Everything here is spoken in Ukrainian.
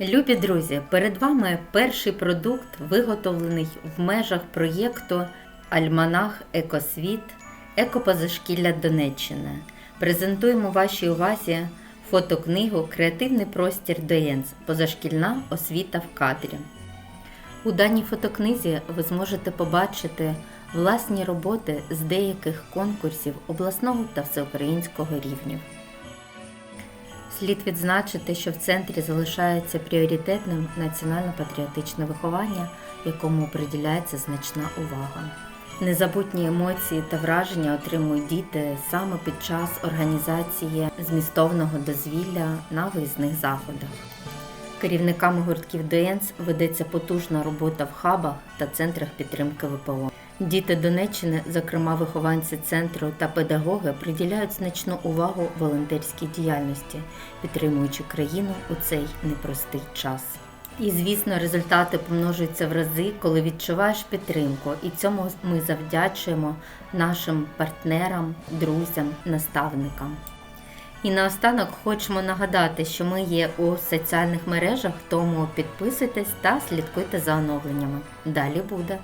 Любі друзі, перед вами перший продукт, виготовлений в межах проєкту Альманах Екосвіт Екопозашкілля Донеччини. Презентуємо вашій увазі фотокнигу Креативний простір Доєнс Позашкільна освіта в кадрі. У даній фотокнизі ви зможете побачити власні роботи з деяких конкурсів обласного та всеукраїнського рівнів. Слід відзначити, що в центрі залишається пріоритетним національно-патріотичне виховання, якому приділяється значна увага. Незабутні емоції та враження отримують діти саме під час організації змістовного дозвілля на виїзних заходах. Керівниками гуртків ДНС ведеться потужна робота в хабах та центрах підтримки ВПО. Діти Донеччини, зокрема вихованці центру та педагоги, приділяють значну увагу волонтерській діяльності, підтримуючи країну у цей непростий час. І, звісно, результати помножуються в рази, коли відчуваєш підтримку, і цьому ми завдячуємо нашим партнерам, друзям, наставникам. І наостанок хочемо нагадати, що ми є у соціальних мережах, тому підписуйтесь та слідкуйте за оновленнями. Далі буде.